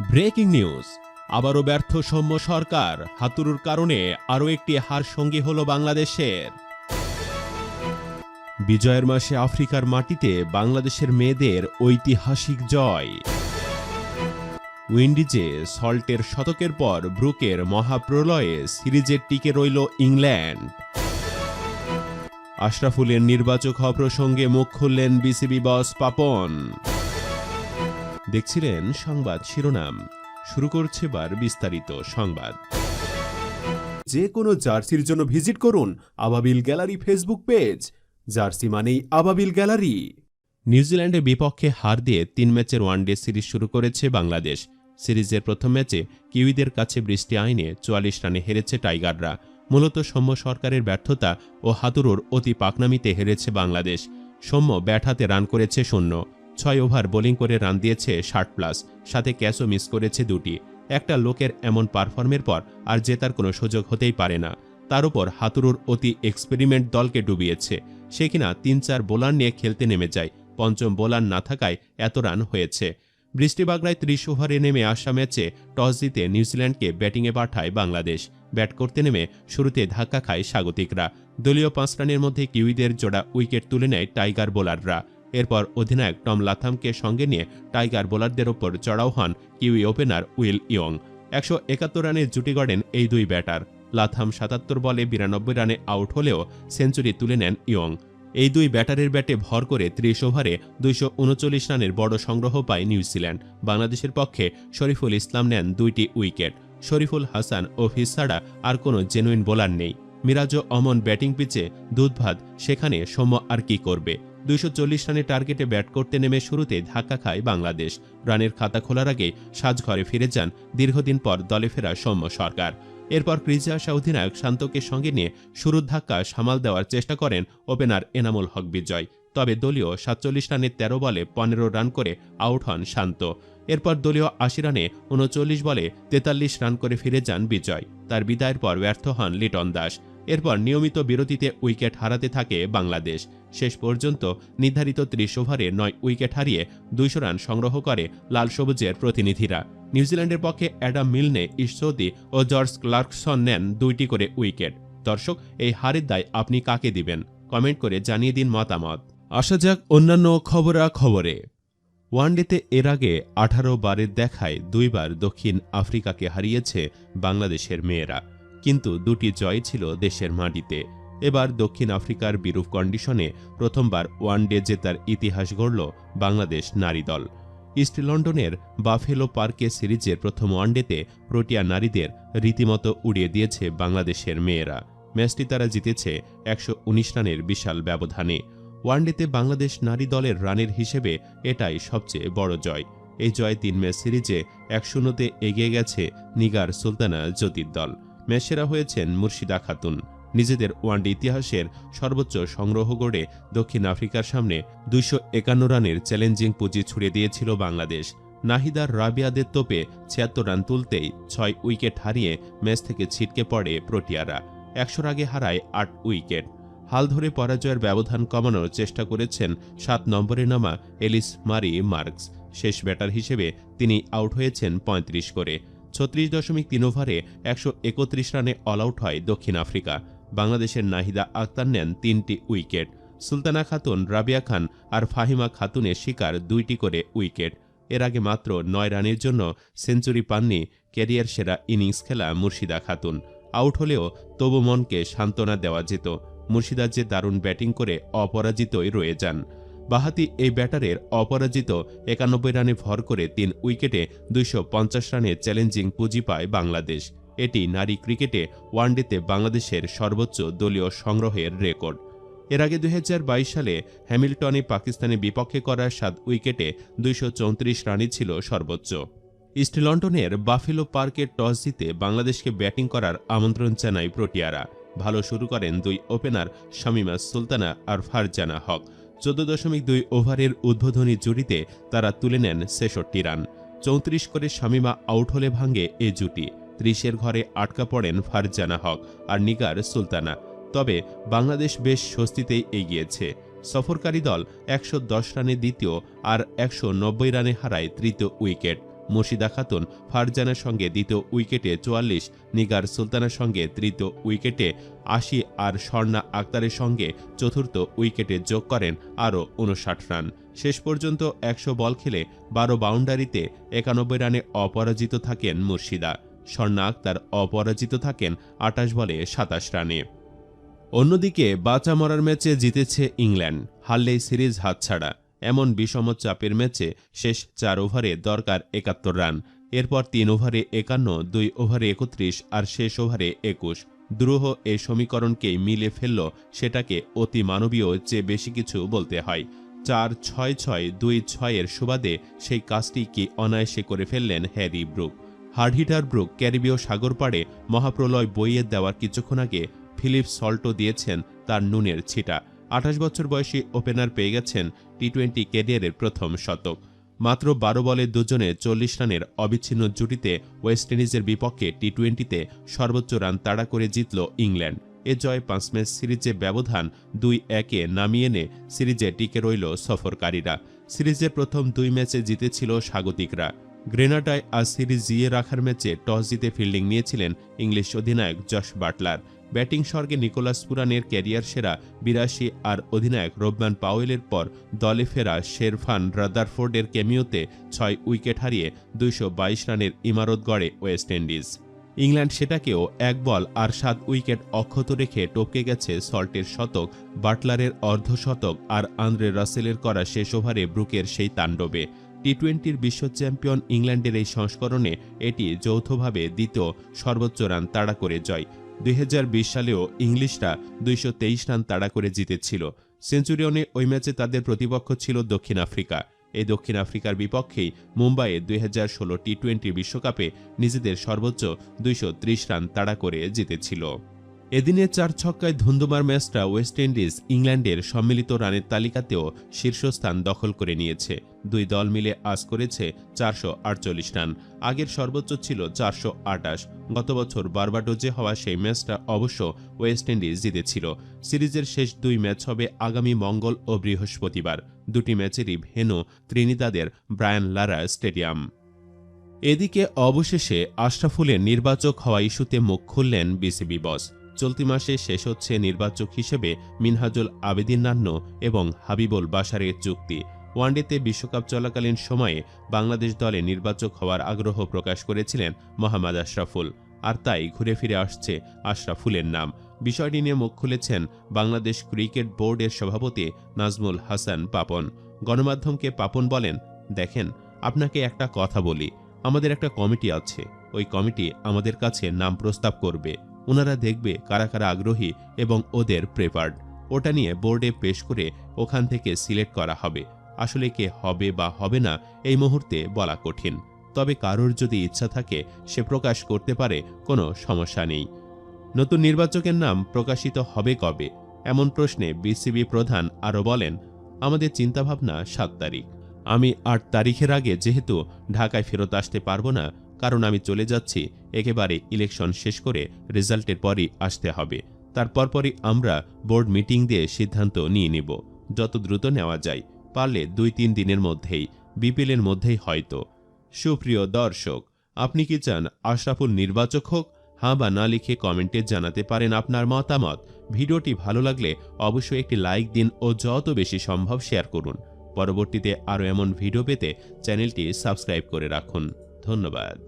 Breaking news. আবারও ব্যর্থ সৌম্য সরকার। হাতুরুর কারণে আরও একটি হার সঙ্গী হল বাংলাদেশের। বিজয়ের মাসে আফ্রিকার মাটিতে বাংলাদেশের মেয়েদের ঐতিহাসিক জয়। উইন্ডিজে সল্টের শতকের পর ব্রুকের মহাপ্রলয়ে সিরিজের টিকে রইল ইংল্যান্ড। আশরাফুলের নির্বাচক হওয়া প্রসঙ্গে মুখ খুললেন বিসিবি বস পাপন। দেখছিলেন সংবাদ শিরোনাম। শুরু করছে বার বিস্তারিত সংবাদ। যে কোনো জার্সির জন্য ভিজিট করুন আবাবিল গ্যালারি ফেসবুক পেজ। জার্সি মানেই আবাবিল গ্যালারি। নিউজিল্যান্ডের বিপক্ষে হার দিয়ে তিন ম্যাচের ওয়ানডে সিরিজ শুরু করেছে বাংলাদেশ। সিরিজের প্রথম ম্যাচে কিউইদের কাছে বৃষ্টি আইনে চুয়াল্লিশ রানে হেরেছে টাইগাররা। মূলত সৌম্য সরকারের ব্যর্থতা ও হাতুরুর অতি পাকনামিতে হেরেছে বাংলাদেশ। সৌম্য ব্যাট হাতে রান করেছে শূন্য। ছয় ওভার বোলিং করে রান দিয়েছে ষাট প্লাস, সাথে ক্যাচও মিস করেছে দুটি। একটা লোকের এমন পারফর্মের পর আর জেতার কোনো সুযোগ হতেই পারে না। তার উপর হাতুরুর অতি এক্সপেরিমেন্ট দলকে ডুবিয়েছে। সে কিনা তিন চার বোলার নিয়ে খেলতে নেমে যায়, পঞ্চম বোলার না থাকায় এত রান হয়েছে। বৃষ্টিবাগড়ায় ত্রিশ ওভারে নেমে আসা ম্যাচে টস জিতে নিউজিল্যান্ডকে ব্যাটিংয়ে পাঠায় বাংলাদেশ। ব্যাট করতে নেমে শুরুতে ধাক্কা খায় স্বাগতিকরা। দলীয় পাঁচ রানের মধ্যে কিউইদের জোড়া উইকেট তুলে নেয় টাইগার বোলাররা। এরপর অধিনায়ক টম লাথামকে সঙ্গে নিয়ে টাইগার বোলারদের ওপর চড়াও হন কিউই ওপেনার উইল ইয়ং। একশো একাত্তর রানের জুটি গড়েন এই দুই ব্যাটার। লাথাম সাতাত্তর বলে বিরানব্বই রানে আউট হলেও সেঞ্চুরি তুলে নেন ইয়ং। এই দুই ব্যাটারের ব্যাটে ভর করে ত্রিশ ওভারে দুইশো উনচল্লিশ রানের বড় সংগ্রহ পায় নিউজিল্যান্ড। বাংলাদেশের পক্ষে শরীফুল ইসলাম নেন দুইটি উইকেট। শরীফুল হাসান ও ফিস ছাড়া আর কোনো জেনুইন বোলার নেই। মিরাজ অমন ব্যাটিং পিচে দুধভাত, সেখানে সৌম্য আর কি করবে? দুইশো চল্লিশ রানের টার্গেটে ব্যাট করতে নেমে শুরুতে ধাক্কা খায় বাংলাদেশ। রানের খাতা খোলার আগে সাজঘরে ফিরে যান দীর্ঘদিন পর দলে ফেরা সৌম্য সরকার। এরপর ক্রিজে আসা অধিনায়ক শান্তকে সঙ্গে নিয়ে শুরুর ধাক্কা সামাল দেওয়ার চেষ্টা করেন ওপেনার এনামুল হক বিজয়। তবে দলীয় সাতচল্লিশ রানের তেরো বলে পনেরো রান করে আউট হন শান্ত। এরপর দলীয় আশি রানে উনচল্লিশ বলে তেতাল্লিশ রান করে ফিরে যান বিজয়। তার বিদায়ের পর ব্যর্থ হন লিটন দাস। এরপর নিয়মিত বিরতিতে উইকেট হারাতে থাকে বাংলাদেশ। শেষ পর্যন্ত নির্ধারিত ত্রিশ ওভারে নয় উইকেট হারিয়ে দুইশো রান সংগ্রহ করে লাল সবুজের প্রতিনিধিরা। নিউজিল্যান্ডের পক্ষে অ্যাডাম মিলনে ঈশ্বরদী ও জর্জ ক্লার্কসন নেন দুইটি করে উইকেট। দর্শক, এই হারের দায় আপনি কাকে দিবেন? কমেন্ট করে জানিয়ে দিন মতামত। আসা যাক অন্যান্য খবরা খবরে ওয়ানডেতে এর আগে আঠারো বারের দেখায় দুইবার দক্ষিণ আফ্রিকাকে হারিয়েছে বাংলাদেশের মেয়েরা। কিন্তু দুটি জয় ছিল দেশের মাটিতে। এবার দক্ষিণ আফ্রিকার বিরূপ কন্ডিশনে প্রথমবার ওয়ানডে জেতার ইতিহাস গড়ল বাংলাদেশ নারী দল। ইস্ট লন্ডনের বাফেলো পার্কে সিরিজের প্রথম ওয়ানডেতে প্রোটিয়া নারীদের রীতিমতো উড়িয়ে দিয়েছে বাংলাদেশের মেয়েরা। ম্যাচটি তারা জিতেছে একশো উনিশ রানের বিশাল ব্যবধানে। ওয়ানডেতে বাংলাদেশ নারী দলের রানের হিসেবে এটাই সবচেয়ে বড় জয়। এই জয় তিন ম্যাচ সিরিজে এক শূন্যতে এগিয়ে গেছে নিগার সুলতানা জ্যোতির দল। ম্যাচেরা হয়েছেন মুর্শিদা খাতুন নিজেদের ওয়ানডে ইতিহাসের সর্বোচ্চ সংগ্রহ গড়ে দক্ষিণ আফ্রিকার সামনে দুইশো একান্ন রানের চ্যালেঞ্জিং পুঁজি ছুড়ে দিয়েছিল বাংলাদেশ। নাহিদার রাবিয়াদের তোপে ছিয়াত্তর রান তুলতেই ছয় উইকেট হারিয়ে ম্যাচ থেকে ছিটকে পড়ে প্রোটিয়ারা। একশোর আগে হারায় আট উইকেট। হাল ধরে পরাজয়ের ব্যবধান কমানোর চেষ্টা করেছেন সাত নম্বরে নামা এলিস মারি মার্কস। শেষ ব্যাটার হিসেবে তিনি আউট হয়েছেন পঁয়ত্রিশ করে। ছত্রিশ দশমিক তিন ওভারে একশো একত্রিশ রানে অল আউট হয় দক্ষিণ আফ্রিকা। বাংলাদেশের নাহিদা আক্তার নেন তিনটি উইকেট। সুলতানা খাতুন, রাবিয়া খান আর ফাহিমা খাতুনের শিকার দুইটি করে উইকেট। এর আগে মাত্র নয় রানের জন্য সেঞ্চুরি পাননি ক্যারিয়ার সেরা ইনিংস খেলা মুর্শিদা খাতুন। আউট হলেও তবু মনকে সান্ত্বনা দেওয়া যেত। মুর্শিদা যে দারুণ ব্যাটিং করে অপরাজিতই রয়ে যান। বাহাতি এই ব্যাটারের অপরাজিত একানব্বই রানে ভর করে তিন উইকেটে দুইশো রানে চ্যালেঞ্জিং পুঁজি পায় বাংলাদেশ। এটি নারী ক্রিকেটে ওয়ানডেতে বাংলাদেশের সর্বোচ্চ দলীয় সংগ্রহের রেকর্ড। এর আগে দুই হাজার বাইশ সালে হ্যামিল্টনে পাকিস্তানের বিপক্ষে করা সাত উইকেটে দুইশো রানই ছিল সর্বোচ্চ। ইস্ট লন্ডনের বাফেলো পার্কে টস জিতে বাংলাদেশকে ব্যাটিং করার আমন্ত্রণ জানায় প্রোটিয়ারা। ভালো শুরু করেন দুই ওপেনার শামিমা সুলতানা আর ফারজানা হক। চোদ্দ দশমিক দুই ওভারের উদ্বোধনী জুটিতে তারা তুলে নেন ছেষট্টি রান। চৌত্রিশ করে শামিমা আউট হলে ভাঙ্গে এ জুটি। ত্রিশের ঘরে আটকা পড়েন ফারজানা হক আর নিগার সুলতানা। তবে বাংলাদেশ বেশ স্বস্তিতেই এগিয়েছে। সফরকারী দল একশো দশ রানে দ্বিতীয় আর একশো নব্বই রানে হারায় তৃতীয় উইকেট। মুর্শিদা খাতুন ফারজানের সঙ্গে দ্বিতীয় উইকেটে চুয়াল্লিশ, নিগার সুলতানের সঙ্গে তৃতীয় উইকেটে আশি আর স্বর্ণা আক্তারের সঙ্গে চতুর্থ উইকেটে যোগ করেন আরও উনষাট রান। শেষ পর্যন্ত একশো বল খেলে বারো বাউন্ডারিতে একানব্বই রানে অপরাজিত থাকেন মুর্শিদা। স্বর্ণা আক্তার অপরাজিত থাকেন আটাশ বলে সাতাশ রানে। অন্যদিকে বাঁচা মরার ম্যাচে জিতেছে ইংল্যান্ড, হারলেই সিরিজ হাতছাড়া। এমন বিষম চাপের ম্যাচে শেষ চার ওভারে দরকার একাত্তর রান। এরপর তিন ওভারে একান্ন, দুই ওভারে একত্রিশ আর শেষ ওভারে একুশ। দ্রুহ এই সমীকরণকেই মিলে ফেলল, সেটাকে অতি মানবীয় চেয়ে বেশি কিছু বলতে হয়। চার ছয় ছয়, দুই ছয়ের সুবাদে সেই কাজটি কি অনায়াসে করে ফেললেন Harry Brook. Hard hitter Brook ক্যারিবীয় সাগর পাড়ে মহাপ্রলয় বইয়ে দেওয়ার কিছুক্ষণ আগে ফিলিপ সল্টো দিয়েছেন তার নুনের ছিটা। আঠাশ বছর বয়সী ওপেনার পেয়ে গেছেন টি টোয়েন্টি ক্যারিয়ারের প্রথম শতক। মাত্র বারো বলে দুজনে চল্লিশ রানের অবিচ্ছিন্ন জুটিতে ওয়েস্ট ইন্ডিজের বিপক্ষে টি টোয়েন্টিতে সর্বোচ্চ রান তাড়া করে জিতল ইংল্যান্ড। এ জয় পাঁচ ম্যাচ সিরিজে ব্যবধান দুই একে নামিয়ে এনে সিরিজে টিকে রইল সফরকারীরা। সিরিজের প্রথম দুই ম্যাচে জিতেছিল স্বাগতিকরা। গ্রেনাডায় আজ সিরিজ জিয়ে রাখার ম্যাচে টস জিতে ফিল্ডিং নিয়েছিলেন ইংলিশ অধিনায়ক জশ বাটলার। ব্যাটিং স্বর্গে নিকোলাস পুরানের ক্যারিয়ার সেরা বিরাশি আর অধিনায়ক রোবম্যান পাওয়েলের পর দলে ফেরা শেরফান রাদারফোর্ডের ক্যামিওতে ছয় উইকেট হারিয়ে দুইশ বাইশ রানের ইমারত গড়ে ওয়েস্ট ইন্ডিজ। ইংল্যান্ড সেটাকেও এক বল আর সাত উইকেট অক্ষত রেখে টপকে গেছে সল্টের শতক, বাটলারের অর্ধশতক আর আন্দ্রে রাসেলের করা শেষ ওভারে ব্রুকের সেই তাণ্ডবে। টি টোয়েন্টির বিশ্ব চ্যাম্পিয়ন ইংল্যান্ডের এই সংস্করণে এটি যৌথভাবে দ্বিতীয় সর্বোচ্চ রান তাড়া করে জয়। দুই হাজার বিশ সালেও ইংলিশরা দুইশো তেইশ রান তাড়া করে জিতেছিল। সেঞ্চুরিয়নে ওই ম্যাচে তাদের প্রতিপক্ষ ছিল দক্ষিণ আফ্রিকা। এই দক্ষিণ আফ্রিকার বিপক্ষেই মুম্বাইয়ে দুই হাজার ষোলো টি টোয়েন্টি বিশ্বকাপে নিজেদের সর্বোচ্চ দুইশো ত্রিশ রান তাড়া করে জিতেছিল। এদিনের চার ছক্কায় ধুন্দুমার ম্যাচটা ওয়েস্ট ইন্ডিজ ইংল্যান্ডের সম্মিলিত রানের তালিকাতেও শীর্ষস্থান দখল করে নিয়েছে। দুই দল মিলে আজ করেছে চারশো আটচল্লিশ রান। আগের সর্বোচ্চ ছিল চারশো আটাশ। গত বছর বারবাডোজে হওয়া সেই ম্যাচটা অবশ্য ওয়েস্ট ইন্ডিজ জিতেছিল। সিরিজের শেষ দুই ম্যাচ হবে আগামী মঙ্গল ও বৃহস্পতিবার। দুটি ম্যাচেরই ভেনু ত্রিনিদাদের ব্রায়ান লারা স্টেডিয়াম। এদিকে অবশেষে আশরাফুলের নির্বাচক হওয়া ইস্যুতে মুখ খুললেন বিসিবি বস। চলতি মাসে শেষ হচ্ছে নির্বাচক হিসেবে মিনহাজুল আবেদিন নান্ন এবং হাবিবুল বাসারের চুক্তি। ওয়ানডেতে বিশ্বকাপ চলাকালীন সময়ে বাংলাদেশ দলে নির্বাচক হওয়ার আগ্রহ প্রকাশ করেছিলেন মোহাম্মদ আশরাফুল। আর তাই ঘুরে ফিরে আসছে আশরাফুলের নাম। বিষয়টি নিয়ে মুখ খুলেছেন বাংলাদেশ ক্রিকেট বোর্ডের সভাপতি নাজমুল হাসান পাপন। গণমাধ্যমকে পাপন বলেন, দেখেন, আপনাকে একটা কথা বলি। আমাদের একটা কমিটি আছে। ওই কমিটি আমাদের কাছে নাম প্রস্তাব করবে। ওনারা দেখবে কারা কারা আগ্রহী এবং ওদের প্রেপার্ড ওটা নিয়ে বোর্ডে পেশ করে ওখান থেকে সিলেক্ট করা হবে। আসলে কে হবে বা হবে না, এই মুহূর্তে বলা কঠিন। তবে কারোর যদি ইচ্ছা থাকে, সে প্রকাশ করতে পারে, কোনো সমস্যা নেই। নতুন নির্বাচকের নাম প্রকাশিত হবে কবে? এমন প্রশ্নে বিসিবি প্রধান আরও বলেন, আমাদের চিন্তাভাবনা সাত তারিখ। আমি আট তারিখের আগে যেহেতু ঢাকায় ফেরত আসতে পারব না কারণ আমি চলে যাচ্ছি, একেবারে ইলেকশন শেষ করে রেজাল্টের পরই আসতে হবে। তারপর পরই আমরা বোর্ড মিটিং দিয়ে সিদ্ধান্ত নিয়ে নিব। যত দ্রুত নেওয়া যায়, পারলে দুই তিন দিনের মধ্যেই বিপিএলের মধ্যেই হয়তো। সুপ্রিয় দর্শক, আপনি কি চান আশরাফুল নির্বাচক হোক? হাঁ বা না লিখে কমেন্টে জানাতে পারেন আপনার মতামত। ভিডিওটি ভালো লাগলে অবশ্যই একটি লাইক দিন ও যত বেশি সম্ভব শেয়ার করুন। পরবর্তীতে আরও এমন ভিডিও পেতে চ্যানেলটি সাবস্ক্রাইব করে রাখুন। ধন্যবাদ।